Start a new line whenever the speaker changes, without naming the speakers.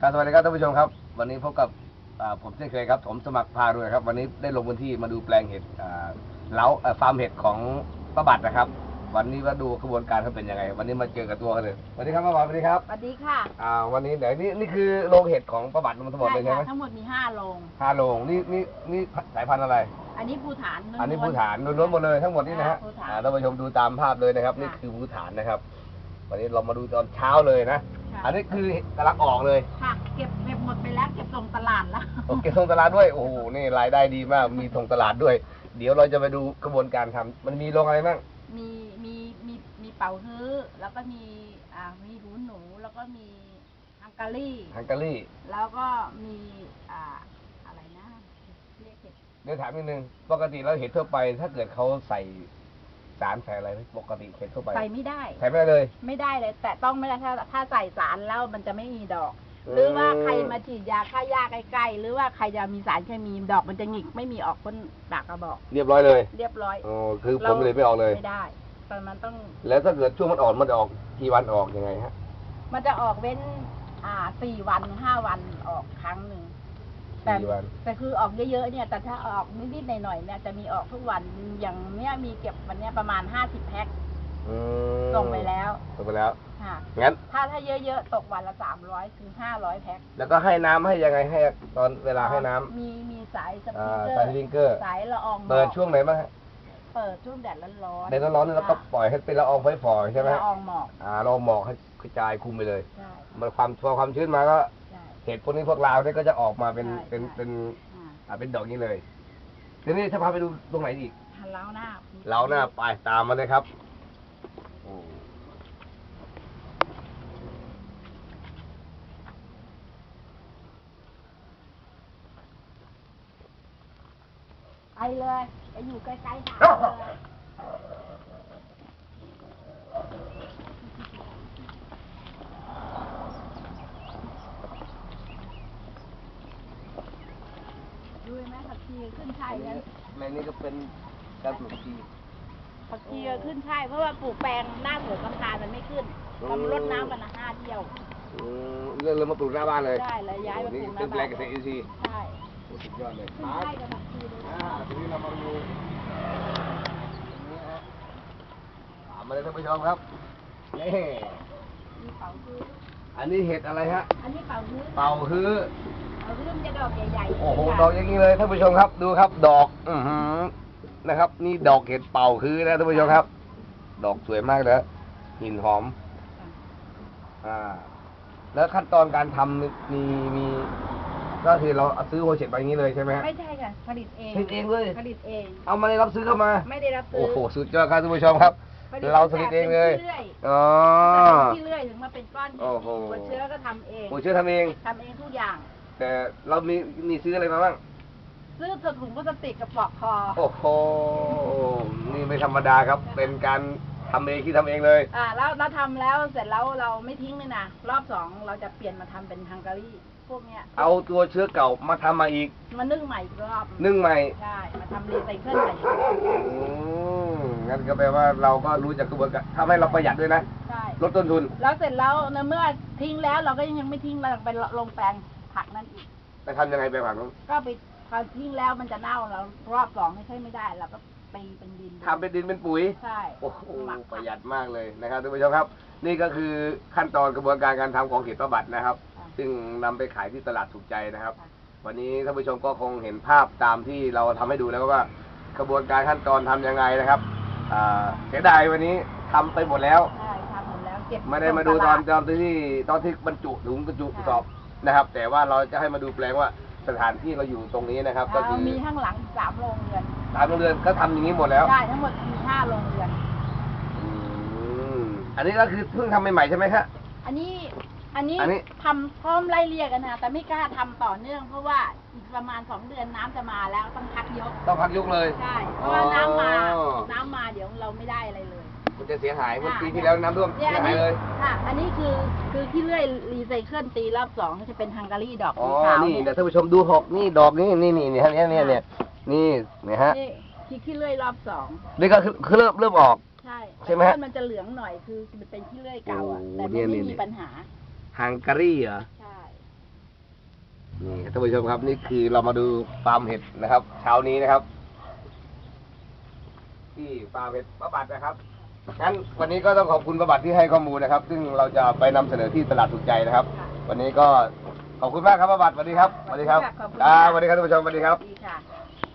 ครับสวัสดีครับท่านผู้ชมครับ วันนี้พบกับอ่าผมเช่นเคยครับ ผมสมัครพารวยครับ วันนี้ได้ลงพื้นที่มาดูแปลงเห็ดอ่าเล้าเอ่อฟาร์มเห็ดของป้าบัตรนะครับ วันนี้มาดูกระบวนการเขาเป็นยังไง วันนี้มาเจอกับตัวกันเลยสวัสดีครับป้าบัตรสวัสดีครับ
สวัสดีค่ะ
อ่าวันนี้เดี๋ยวนี่นี่คือโรงเห็ดของป้าบัตรมันทั้งหมดเลยใช่ไหม
ทั้งหมดมีห้าโรง
ห้าโรงนี่นี่นี่สายพันธุ์อะไร
อันนี้ภูฐานล้วนๆ
อันนี้ภูฐานล้วนๆหมดเลยทั้งหมดนี่นะฮะ
อ่าภูฐาน
อ่าท่านผู้ชมดูตามภาพเลยนะครับ
ค่ะ
นี่คือภูฐานนะครับ วันนี้เรามาดูตอนเช้าเลยนะ
ค่ะ
อันนี้คือกำลังออกเลย
ค่ะ เก็บเก็บหมดไปแล้ว เก็บส่งตลาดแล้ว
โอเคส่งตลาดด้วย โอ้โห นี่รายได้ดีมาก มีส่งตลาดด้วย เดี๋ยวเราจะไปดูกระบวนการทำมันมีโรงอะไรบ้าง
มีมีมีมีเป่าฮื้อ แล้วก็มีอ่ามีหูหนู แล้วก็มีฮังการี
ฮังการี
แล้วก็มีอ่าอะไรนะเรียกเห็ด
เดี๋ยวถามนิดนึง ปกติเราเห็นทั่วไป ถ้าเกิดเขาใส่ สารใส่อะไรไหมปกติเห็นทั่วไป
ใส่ไม่ได้
ใส่ไม่ได้เลย
ไม่ได้เลย แต่ต้องไม่ได้ถ้าถ้าใส่สารแล้วมันจะไม่มีดอก หรือว่าใครมาฉีดยาฆ่าหญ้าใกล้ๆหรือว่าใครจะมีสารเคมีดอกมันจะหงิกไม่มีออกพ้นปากกระบอก
เรียบร้อยเลย
เรียบร้อย
โอ้คือผลผลิตไม่ออกเลย
ไม่ได้แต่มันต้อง
แล้วถ้าเกิดช่วงมันอ่อนมันจะออกกี่วันออกยังไงฮะ
มันจะออกเว้นอ่าสี่วันห้าวันออกครั้งหนึ่ง แต่
สี่วัน
แต่คือออกเยอะๆเนี่ย แต่ถ้าออกนิดๆหน่อยๆเนี่ยจะมีออกทุกวันอย่างเนี้ยมีเก็บวันเนี้ยประมาณห้าสิบแพ็ค
อืม
ส่งไปแล้ว
ส่งไปแล้ว
ค่ะ
งั้น
ถ้าถ้าเยอะๆตกวันละสามร้อยถึงห้าร้อยแพ็ค
แล้วก็ให้น้ำให้ยังไงให้ตอนเวลาให้น้ำ
มีมีสายสปริ
อ่าง
เกอ
สาย
ร์
สปริงเกอร์
สายละอองหมอก
เปิดช่วงไหนบ้างฮะ
เปิดช่วงแดดร้อนๆ
ในร้อนๆแล้วก็ปล่อยให้เป็นละอองฝอยๆใช่ไหม
ละอองหมอก
อ่าละอองหมอกให้กระจายคุมไปเลย
ใช่
มันความพอความชื้นมาก็
ใช่
เห็ดพวกนี้พวกลาวเนี่ยก็จะออกมาเป็น
ใช่
เป็น
ใช่
เป็น
อ่า
อ่าเป็นดอกนี้เลยทีนี้ถ้าพาไปดูตรงไหนอีก
หันเล้าหน้า
เราหน้าไปตามมาเลยครับโอ้
ไปเลยไปอยู่ใกล้ๆหาเลยดูไหมผัก ชีขึ้นช่ายกัน
ในนี้ก็เป็นการปลูกชี
ผักชีก็ขึ้นช่ายเพราะว่าปลูกแปลงหน้าสวนกำพานมันไม่ขึ้นทำรดน้ำวันละห้าเที่ยว
อืมเรื่องเลยมาปลูกหน้าบ้านเลย
ได้เลยย้าย
โอ้
มาป
นี่
ลูกห
เป็
น้าน
แปล
บ้างน
เกษตรอินทรีย์
ใช่
โอ้สุดยอดเลย
ขึ้นช่ายกับผักชีเลย
อ่าทีนี้เรามาดูตรงนี้ฮะตามมาเลยท่านผู้ชมครับนี่
มีเป่าฮื้อ
อันนี้เห็ดอะไรฮะ
อันนี้เป่าฮื้อ
เป่าฮื้อ
เป่าฮื้อมันจะดอกใหญ่ๆ
โอ้โห
ค่ะ
ดอกอย่างนี้เลยท่านผู้ชมครับ ดูครับ ดอก อือหือนะครับ นี่ดอกเห็ดเป่าฮื้อนะท่านผู้ชมครับ ดอกสวยมากเลยกลิ่นหอม อ่า แล้วขั้นตอนการทำมีมี ก็คือเราเอาซื้อโฮเช็ดไปอย่างนี้เลยใช่ไหมฮะ
ไม่ใช่ค่ะ ผลิตเอง
ผลิตเองเลย
ผลิตเอง
เอามาเลยรับซื้อเข้ามา
ไม่ได้รับซื้
โอ้โห สุดยอดครับท่านผู้ชมครับ
ผลิต
เราผลิตเองเลย
แต่ป็นที่รื่อย
อ๋อ
แต่เป็นที่เรื่อยถึงมาเป็นก้อน
โอ้โห
หัวเชื้อก็ทำเอง
โอ้เชื่อทำเอง
ทำเองทุกอย่าง
แต่เรามีมีซื้ออะไรมาบ้าง
ซื้อถุงพลาสติกกระปอกคอ
โอ้โห นี่ไม่ธรรมดาครับ เป็นการทำเองที่ทำเองเลย
อ่าแล้วเราทำแล้วเสร็จแล้วเราไม่ทิ้งเลยนะรอบสองเราจะเปลี่ยนมาทำเป็นฮังการีพวกเนี้ย
เอาตัวเชื้อเก่ามาทำมาอีก
มานึ่งใหม่อีกรอบ
นึ่งใหม่
ใช่มาทำรีไซเคิลใหม่อีกรอบ
อืมงั้นก็แปลว่าเราก็รู้จักกระบวนการทำให้เราประหยัดด้วยนะ
ใช่
ลดต้นทุน
แล้วเสร็จแล้วในเมื่อทิ้งแล้วเราก็ยังไม่ทิ้งเราไปลงแปลง ผักนั่นอีก
ไปทำยังไงไปผังนู้น
ก็ไปพอทิ้งแล้วมันจะเน่าเรารอบสองไม่ใช่ไม่ได้เราก็ตีเป็นดิน
ทำเป็นดินเป็นปุ๋ย
ใช่
โอ้โห
หมัก
ประหยัดมากเลยนะครับท่านผู้ชมครับ นี่ก็คือขั้นตอนกระบวนการการทำของเห็ดประบัตินะครับ
ค่ะ
ซึ่งนำไปขายที่ตลาดถูกใจนะครับ
ค่ะ
วันนี้ท่านผู้ชมก็คงเห็นภาพตามที่เราทำให้ดูแล้วว่ากระบวนการขั้นตอนทำยังไงนะครับอ่าเสียดายวันนี้ทำไปหมดแล้ว
ใช่ทำหมดแล้วเก็บ
ไม่ได้มาดูตอน
ส่ง
ตอนที่ตอนที่บรรจุถุงบรรจุกระสอบ นะครับ แต่ว่าเราจะให้มาดูแปลงว่าสถานที่เราอยู่ตรงนี้นะครับ
ตลาด
ก็
อ่า
คือ
มีข้างหลังอีกสามโรงเรือน
ตามโรงเรือนก็ทำอย่างนี้หมดแล้ว
ใช่ทั้งหมดมีห้าโรงเรือน
อืมอันนี้ก็คือเพิ่งทำใหม่ๆใช่ไหมครับ
อันนี้อันนี้
อันนี้
ทำพร้อมไล่เรียกกันนะแต่ไม่กล้าทำต่อเนื่องเพราะว่าอีกประมาณสองเดือนน้ำจะมาแล้วต้องพักยก
ต้องพักยกเลย
ใช่เพราะว่าน้ำมา
อ๋อ
น้ำมาเดี๋ยวเราไม่ได้อะไรเลย
มันจะเสียหายเมื่อ
ค่ะ
ปีที่แล้วน้ำท่วม
เนี่
เสี
ย
ย
อัน
หาย
นี้
เลย
ค่ะ อันนี้คือคือที่เลื่อยรีไซเคิลตีรอบสองก็จะเป็นฮังการีดอก
อ๋อ
สีขาว
นี่
เนี่ย
เดี๋ยวท่านผู้ชมดูหกนี่ดอกนี่นี่นี่นี่ฮะเนี่ยเนี่ยเนี่ยนี่เนี่ยฮะ
นี่ที่ที่เลื่อยรอบสอง
นี่ก็คือคือเริ่มเริ่มออก
ใช่
ใช่ไหมฮะ
แต่มันจะเหลืองหน่อยคือมันเป็นที่เลื่อยเก่าอะ
โอ้
แต่
เนี่
ไม่
ย
ไม่
นี่
มีปัญหา
ฮังการีเหรอ
ใช่
อนี่ท่านผู้ชมครับนี่คือเรามาดูฟาร์มเห็ดนะครับ เช้านี้นะครับ ที่ฟาร์มเห็ดประบัตินะครับ งั้นวันนี้ก็ต้องขอบคุณประบัติที่ให้ข้อมูลนะครับ ซึ่งเราจะไปนำเสนอที่ตลาดถูกใจนะครับ วันนี้ก็ขอบคุณมากครับประบัติสวัสดีครับสวัสดีครับ
ขอบคุณ
อ่า
ค่ะ
สวัสดีครับท่านผู้ชมสวัสดีครับ
ดีค่ะ